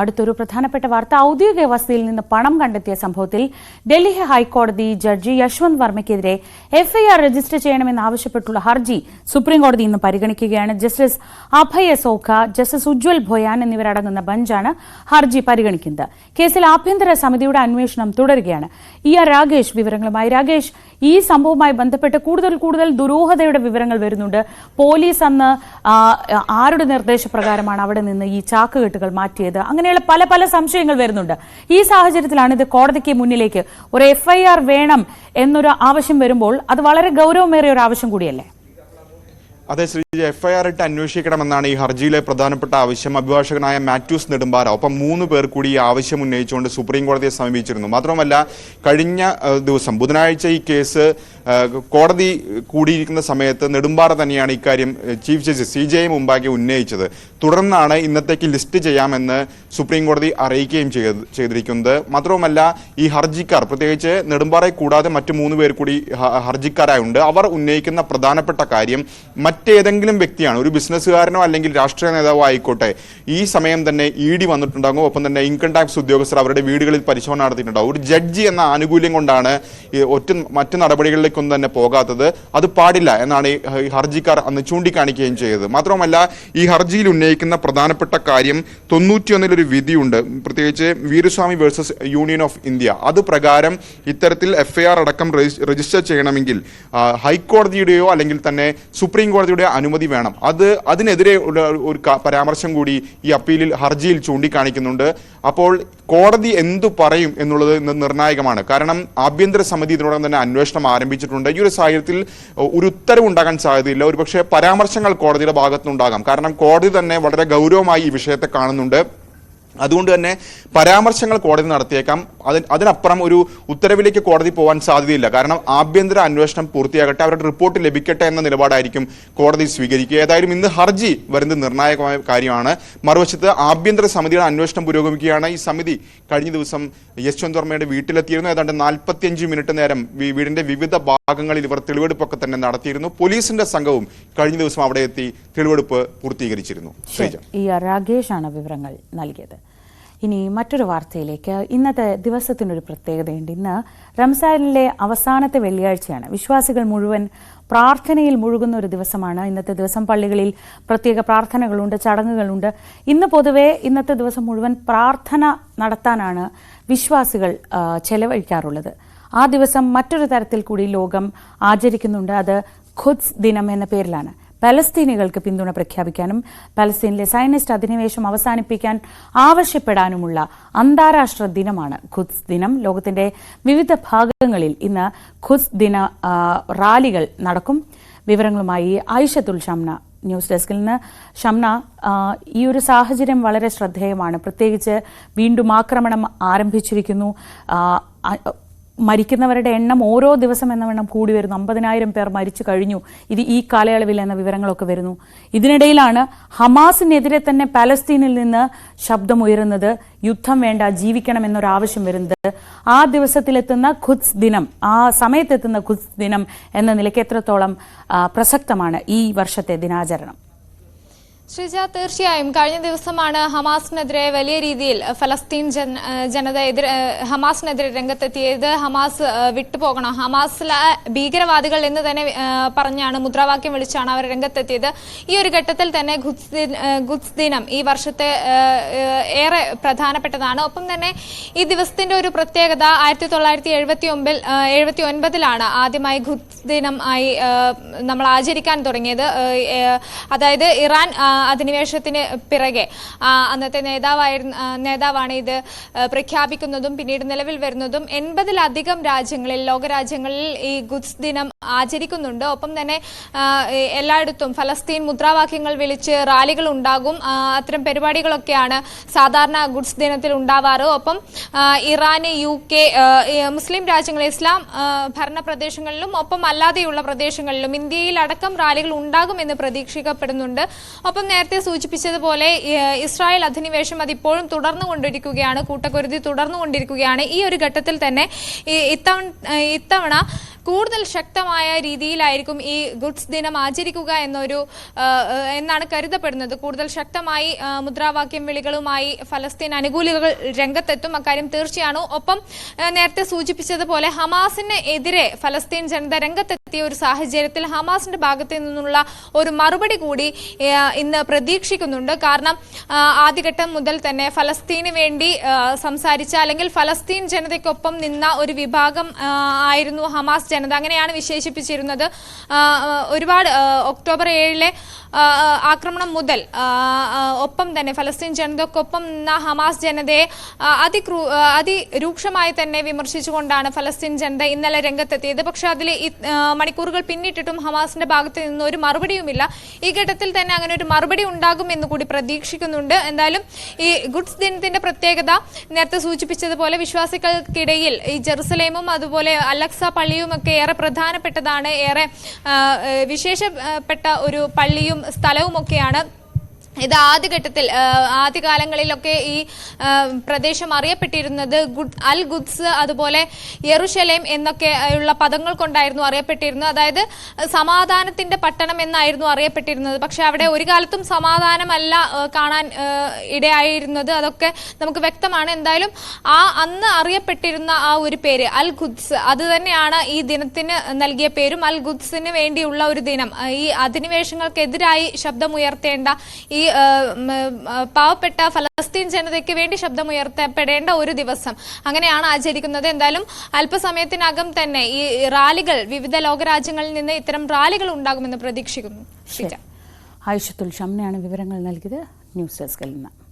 അടുത്തൊരു പ്രധാനപ്പെട്ട വാർത്ത. ഔദ്യോഗിക വസതിയിൽ നിന്ന് പണം കണ്ടെത്തിയ സംഭവത്തിൽ ഡൽഹി ഹൈക്കോടതി ജഡ്ജി യശ്വന്ത് വർമ്മയ്ക്കെതിരെ എഫ്ഐആർ രജിസ്റ്റർ ചെയ്യണമെന്നാവശ്യപ്പെട്ടുള്ള ഹർജി സുപ്രീംകോടതി ഇന്ന് പരിഗണിക്കുകയാണ്. ജസ്റ്റിസ് അഭയ സോഖ ജസ്റ്റിസ് ഉജ്വൽ ഭൊയാൻ എന്നിവരടങ്ങുന്ന ബഞ്ചാണ് ഹർജി പരിഗണിക്കുന്നത്. കേസിൽ ആഭ്യന്തര സമിതിയുടെ അന്വേഷണം തുടരുകയാണ്. ഇ ആർ രാഗേഷ് വിവരങ്ങളുമായി. രാഗേഷ് ഈ സംഭവവുമായി ബന്ധപ്പെട്ട് കൂടുതൽ കൂടുതൽ ദുരൂഹതയുടെ വിവരങ്ങൾ വരുന്നുണ്ട്. പോലീസ് അന്ന് ആരുടെ നിർദ്ദേശപ്രകാരമാണ് അവിടെ നിന്ന് ഈ ചാക്കുകെട്ടുകൾ മാറ്റിയത്. അങ്ങനെയുള്ള പല പല സംശയങ്ങൾ വരുന്നുണ്ട്. ഈ സാഹചര്യത്തിലാണ് ഇത് കോടതിക്ക് മുന്നിലേക്ക് ഒരു എഫ്ഐആർ വേണം എന്നൊരു ആവശ്യം വരുമ്പോൾ അത് വളരെ ഗൗരവമേറിയ ഒരു ആവശ്യം കൂടിയല്ലേ? അതെ ശ്രീജ എഫ്ഐആർ ഇട്ട് അന്വേഷിക്കണമെന്നാണ് ഈ ഹർജിയിലെ പ്രധാനപ്പെട്ട ആവശ്യം. അഭിഭാഷകനായ മാത്യൂസ് നെടുമ്പാറ ഒപ്പം മൂന്ന് പേർ കൂടി ഈ ആവശ്യം ഉന്നയിച്ചുകൊണ്ട് സുപ്രീം കോടതിയെ സമീപിച്ചിരുന്നു. മാത്രമല്ല കഴിഞ്ഞ ദിവസം ബുധനാഴ്ച ഈ കേസ് കോടതി കൂടിയിരിക്കുന്ന സമയത്ത് നെടുമ്പാറ തന്നെയാണ് ഇക്കാര്യം ചീഫ് ജസ്റ്റിസ് സി ജെ മുമ്പാകെ ഉന്നയിച്ചത്. തുടർന്നാണ് ഇന്നത്തേക്ക് ലിസ്റ്റ് ചെയ്യാമെന്ന് സുപ്രീം കോടതി അറിയിക്കുകയും ചെയ്ത് ചെയ്തിരിക്കുന്നത്. മാത്രവുമല്ല ഈ ഹർജിക്കാർ പ്രത്യേകിച്ച് നെടുമ്പാറയെ കൂടാതെ മറ്റു മൂന്ന് പേർ കൂടി ഹർജിക്കാരായുണ്ട്. അവർ ഉന്നയിക്കുന്ന പ്രധാനപ്പെട്ട കാര്യം മറ്റേതെങ്കിലും വ്യക്തിയാണ് ഒരു ബിസിനസ്സുകാരനോ അല്ലെങ്കിൽ രാഷ്ട്രീയ നേതാവോ ആയിക്കോട്ടെ ഈ സമയം തന്നെ ഇ ഡി വന്നിട്ടുണ്ടാകും. ഒപ്പം തന്നെ ഇൻകം ടാക്സ് ഉദ്യോഗസ്ഥർ അവരുടെ വീടുകളിൽ പരിശോധന നടത്തിയിട്ടുണ്ടാകും. ഒരു ജഡ്ജി എന്ന ആനുകൂല്യം കൊണ്ടാണ് ഒറ്റ മറ്റു നടപടികളിലേക്കൊന്നും തന്നെ പോകാത്തത് അത് പാടില്ല എന്നാണ് ഈ ഹർജിക്കാർ അന്ന് ചൂണ്ടിക്കാണിക്കുകയും ചെയ്തത്. മാത്രമല്ല ഈ ഹർജിയിൽ ഉന്നയിക്കുന്ന പ്രധാനപ്പെട്ട കാര്യം തൊണ്ണൂറ്റിയൊന്നിലൊരു വിധിയുണ്ട്. പ്രത്യേകിച്ച് Veeraswami versus union of India. അത് പ്രകാരം ഇത്തരത്തിൽ എഫ് അടക്കം രജിസ്റ്റർ ചെയ്യണമെങ്കിൽ ഹൈക്കോടതിയുടെയോ അല്ലെങ്കിൽ തന്നെ സുപ്രീം കോടതിയുടെയോ അനുമതി വേണം. അത് അതിനെതിരെ ഒരു പരാമർശം കൂടി ഈ അപ്പീലിൽ ഹർജിയിൽ ചൂണ്ടിക്കാണിക്കുന്നുണ്ട്. അപ്പോൾ കോടതി എന്തു പറയും എന്നുള്ളത് ഇന്ന് നിർണായകമാണ്. കാരണം ആഭ്യന്തര സമിതി ഇതിനോടകം തന്നെ അന്വേഷണം ആരംഭിച്ചിട്ടുണ്ട്. ഈ ഒരു സാഹചര്യത്തിൽ ഒരു ഉത്തരവ് ഉണ്ടാകാൻ സാധ്യതയില്ല. ഒരുപക്ഷെ പരാമർശങ്ങൾ കോടതിയുടെ ഭാഗത്തുനിന്നുണ്ടാകാം. കാരണം കോടതി തന്നെ വളരെ ഗൗരവമായി ഈ വിഷയത്തെ കാണുന്നുണ്ട്. അതുകൊണ്ട് തന്നെ പരാമർശങ്ങൾ കോടതി നടത്തിയേക്കാം. അതിന് അതിനപ്പുറം ഒരു ഉത്തരവിലേക്ക് കോടതി പോകാൻ സാധ്യതയില്ല. കാരണം ആഭ്യന്തര അന്വേഷണം പൂർത്തിയാകട്ടെ അവരുടെ റിപ്പോർട്ട് ലഭിക്കട്ടെ എന്ന നിലപാടായിരിക്കും കോടതി സ്വീകരിക്കുക. ഏതായാലും ഇന്ന് ഹർജി വരുന്നത് നിർണായകമായ കാര്യമാണ്. മറുവശത്ത് ആഭ്യന്തര സമിതിയുടെ അന്വേഷണം പുരോഗമിക്കുകയാണ്. ഈ സമിതി കഴിഞ്ഞ ദിവസം യശ്വന്ത് വർമ്മയുടെ വീട്ടിലെത്തിയിരുന്നു. ഏതാണ്ട് നാൽപ്പത്തിയഞ്ച് മിനിറ്റ് നേരം വീടിന്റെ വിവിധ ഭാഗങ്ങളിൽ ഇവർ തെളിവെടുപ്പൊക്കെ തന്നെ നടത്തിയിരുന്നു. പോലീസിന്റെ സംഘവും കഴിഞ്ഞ ദിവസം അവിടെ എത്തി തെളിവെടുപ്പ് പൂർത്തീകരിച്ചിരുന്നു. ശ്രീജ. രാകേഷാണ് വിവരങ്ങൾ നൽകിയത്. ഇനി മറ്റൊരു വാർത്തയിലേക്ക്. ഇന്നത്തെ ദിവസത്തിനൊരു പ്രത്യേകതയുണ്ട്. ഇന്ന് റംസാനിലെ അവസാനത്തെ വെള്ളിയാഴ്ചയാണ്. വിശ്വാസികൾ മുഴുവൻ പ്രാർത്ഥനയിൽ മുഴുകുന്ന ഒരു ദിവസമാണ്. ഇന്നത്തെ ദിവസം പള്ളികളിൽ പ്രത്യേക പ്രാർത്ഥനകളുണ്ട് ചടങ്ങുകളുണ്ട്. ഇന്ന് പൊതുവെ ഇന്നത്തെ ദിവസം മുഴുവൻ പ്രാർത്ഥന നടത്താനാണ് വിശ്വാസികൾ ചെലവഴിക്കാറുള്ളത്. ആ ദിവസം മറ്റൊരു തരത്തിൽ കൂടി ലോകം ആചരിക്കുന്നുണ്ട്. അത് ഖുദ്സ് ദിനം എന്ന പേരിലാണ്. പലസ്തീനികൾക്ക് പിന്തുണ പ്രഖ്യാപിക്കാനും പലസ്തീനിലെ സൈനിസ്റ്റ് അധിനിവേശം അവസാനിപ്പിക്കാൻ ആവശ്യപ്പെടാനുമുള്ള അന്താരാഷ്ട്ര ദിനമാണ് ഖുദ്സ് ദിനം. ലോകത്തിന്റെ വിവിധ ഭാഗങ്ങളിൽ ഇന്ന് ഖുദ്സ് ദിന റാലികൾ നടക്കും. വിവരങ്ങളുമായി ഐഷത്തുൽ ഷംന ന്യൂസ് ഡെസ്കിൽ നിന്ന്. ഷംന ഈ ഒരു സാഹചര്യം വളരെ ശ്രദ്ധേയമാണ്. പ്രത്യേകിച്ച് വീണ്ടും ആക്രമണം ആരംഭിച്ചിരിക്കുന്നു. മരിക്കുന്നവരുടെ എണ്ണം ഓരോ ദിവസം എന്ന വണ്ണം കൂടി വരുന്നു. അമ്പതിനായിരം പേർ മരിച്ചു കഴിഞ്ഞു. ഇത് ഈ കാലയളവിൽ എന്ന വിവരങ്ങളൊക്കെ വരുന്നു. ഇതിനിടയിലാണ് ഹമാസിനെതിരെ തന്നെ പലസ്തീനിൽ നിന്ന് ശബ്ദമുയരുന്നത് യുദ്ധം വേണ്ട ജീവിക്കണം എന്നൊരാവശ്യം വരുന്നത്. ആ ദിവസത്തിലെത്തുന്ന ഖുദ്സ് ദിനം ആ സമയത്തെത്തുന്ന ഖുദ്സ് ദിനം എന്ന നിലയ്ക്ക് എത്രത്തോളം പ്രസക്തമാണ് ഈ വർഷത്തെ ദിനാചരണം. ശ്രീജ തീർച്ചയായും കഴിഞ്ഞ ദിവസമാണ് ഹമാസിനെതിരെ വലിയ രീതിയിൽ ഫലസ്തീൻ ജന ജനത എതിരെ ഹമാസിനെതിരെ രംഗത്തെത്തിയത് ഹമാസ് വിട്ടുപോകണം. ഹമാസിലെ ഭീകരവാദികൾ എന്ന് തന്നെ പറഞ്ഞാണ് മുദ്രാവാക്യം വിളിച്ചാണ് അവർ രംഗത്തെത്തിയത്. ഈ ഒരു ഘട്ടത്തിൽ തന്നെ ഖുദ്സ് ദിനം ഈ വർഷത്തെ ഏറെ പ്രധാനപ്പെട്ടതാണ്. ഒപ്പം തന്നെ ഈ ദിവസത്തിന്റെ ഒരു പ്രത്യേകത ആയിരത്തി തൊള്ളായിരത്തി എഴുപത്തി ഒമ്പതിൽ എഴുപത്തി ഒൻപതിലാണ് ആദ്യമായി ഗുഡ്സ് ദിനം ആയി നമ്മൾ ആചരിക്കാൻ തുടങ്ങിയത്. അതായത് ഇറാൻ അധിനിവേശത്തിന് പിറകെ. അന്നത്തെ നേതാവായിരുന്ന നേതാവാണ് ഇത് പ്രഖ്യാപിക്കുന്നതും പിന്നീട് നിലവിൽ വരുന്നതും എൺപതിലധികം രാജ്യങ്ങളിൽ ലോകരാജ്യങ്ങളിൽ ഈ ഗുഡ്സ് ദിനം ആചരിക്കുന്നുണ്ട്. ഒപ്പം തന്നെ എല്ലായിടത്തും ഫലസ്തീൻ മുദ്രാവാക്യങ്ങൾ വിളിച്ച് റാലികൾ ഉണ്ടാകും അത്തരം പരിപാടികളൊക്കെയാണ് സാധാരണ ഗുഡ്സ് ദിനത്തിൽ ഉണ്ടാവാറ്. ഒപ്പം ഇറാൻ യു കെ മുസ്ലിം രാജ്യങ്ങൾ ഇസ്ലാം ഭരണ പ്രദേശങ്ങളിലും ഒപ്പം അല്ലാതെയുള്ള പ്രദേശങ്ങളിലും ഇന്ത്യയിൽ അടക്കം റാലികൾ ഉണ്ടാകുമെന്ന് പ്രതീക്ഷിക്കപ്പെടുന്നുണ്ട്. ഒപ്പം നേരത്തെ സൂചിപ്പിച്ചതുപോലെ ഇസ്രായേൽ അധിനിവേശം അതിപ്പോഴും തുടർന്നുകൊണ്ടിരിക്കുകയാണ്. കൂട്ടക്കുരുതി തുടർന്നുകൊണ്ടിരിക്കുകയാണ്. ഈ ഒരു ഘട്ടത്തിൽ തന്നെ ഇത്തവണ ഇത്തവണ കൂടുതൽ ശക്തമായ രീതിയിലായിരിക്കും ഈ ഗുഡ്സ് ദിനം ആചരിക്കുക എന്നൊരു എന്നാണ് കരുതപ്പെടുന്നത്. കൂടുതൽ ശക്തമായി മുദ്രാവാക്യം വിളികളുമായി ഫലസ്തീൻ അനുകൂലികൾ രംഗത്തെത്തും. അക്കാര്യം തീർച്ചയാണ്. ഒപ്പം നേരത്തെ സൂചിപ്പിച്ചതുപോലെ ഹമാസിന് എതിരെ ഫലസ്തീൻ ജനത രംഗത്തെത്തിയ ഒരു സാഹചര്യത്തിൽ ഹമാസിന്റെ ഭാഗത്ത് നിന്നുള്ള ഒരു മറുപടി കൂടി ഇന്ന് പ്രതീക്ഷിക്കുന്നുണ്ട്. കാരണം ആദ്യഘട്ടം മുതൽ തന്നെ ഫലസ്തീന് വേണ്ടി സംസാരിച്ച അല്ലെങ്കിൽ ഫലസ്തീൻ ജനതയ്ക്കൊപ്പം നിന്ന ഒരു വിഭാഗം ആയിരുന്നു ഹമാസ് ജനത. അങ്ങനെയാണ് വിശേഷിപ്പിച്ചിരുന്നത്. ഒരുപാട് ഒക്ടോബർ ഏഴിലെ ആക്രമണം മുതൽ ഒപ്പം തന്നെ ഫലസ്തീൻ ജനതയ്ക്കൊപ്പം നിന്ന ഹമാസ് ജനതയെ അതിക്രൂ അതിരൂക്ഷമായി തന്നെ വിമർശിച്ചുകൊണ്ടാണ് ഫലസ്തീൻ ജനത ഇന്നലെ രംഗത്തെത്തിയത്. പക്ഷെ അതിൽ മണിക്കൂറുകൾ പിന്നിട്ടിട്ടും ഹമാസിന്റെ ഭാഗത്ത് നിന്ന് ഒരു മറുപടിയുമില്ല. ഈ ഘട്ടത്തിൽ തന്നെ അങ്ങനെ ഒരു മറുപടി ഉണ്ടാകും എന്ന് കൂടി പ്രതീക്ഷിക്കുന്നുണ്ട്. എന്തായാലും ഈ ഗുഡ്സ് ദിനത്തിന്റെ പ്രത്യേകത നേരത്തെ സൂചിപ്പിച്ചതുപോലെ വിശ്വാസികൾക്കിടയിൽ ഈ ജെറുസലേമും അതുപോലെ അലക്സ പള്ളിയും ഒക്കെ ഏറെ പ്രധാനപ്പെട്ടതാണ്. ഏറെ വിശേഷപ്പെട്ട ഒരു പള്ളിയും സ്ഥലവും ഒക്കെയാണ് ഇത് ആദ്യഘട്ടത്തിൽ ആദ്യകാലങ്ങളിലൊക്കെ ഈ പ്രദേശം അറിയപ്പെട്ടിരുന്നത് അൽ ഗുഡ്സ് അതുപോലെ യെറുഷലേം എന്നൊക്കെ ഉള്ള പദങ്ങൾ കൊണ്ടായിരുന്നു അറിയപ്പെട്ടിരുന്നത്. അതായത് സമാധാനത്തിന്റെ പട്ടണം എന്നായിരുന്നു അറിയപ്പെട്ടിരുന്നത്. പക്ഷെ അവിടെ ഒരു കാലത്തും സമാധാനമല്ല കാണാൻ ഇടയായിരുന്നത്. അതൊക്കെ നമുക്ക് വ്യക്തമാണ്. എന്തായാലും ആ അന്ന് അറിയപ്പെട്ടിരുന്ന ആ ഒരു പേര് അൽ ഖുദ്സ് അത് തന്നെയാണ് ഈ ദിനത്തിന് നൽകിയ പേരും. അൽ ഖുദ്സിന് വേണ്ടിയുള്ള ഒരു ദിനം. ഈ അധിനിവേശങ്ങൾക്കെതിരായി ശബ്ദമുയർത്തേണ്ട ഈ പാവപ്പെട്ട ഫലസ്തീൻ ജനതയ്ക്ക് വേണ്ടി ശബ്ദമുയർത്തപ്പെടേണ്ട ഒരു ദിവസം. അങ്ങനെയാണ് ആചരിക്കുന്നത്. എന്തായാലും അല്പസമയത്തിനകം തന്നെ ഈ റാലികൾ വിവിധ ലോകരാജ്യങ്ങളിൽ നിന്ന് ഇത്തരം റാലികൾ ഉണ്ടാകുമെന്ന് പ്രതീക്ഷിക്കുന്നു. ആയിഷത്തുൽ ഷംനയാണ് വിവരങ്ങൾ നൽകിയത്. ന്യൂസ് ഡെസ്കിൽ നിന്ന്.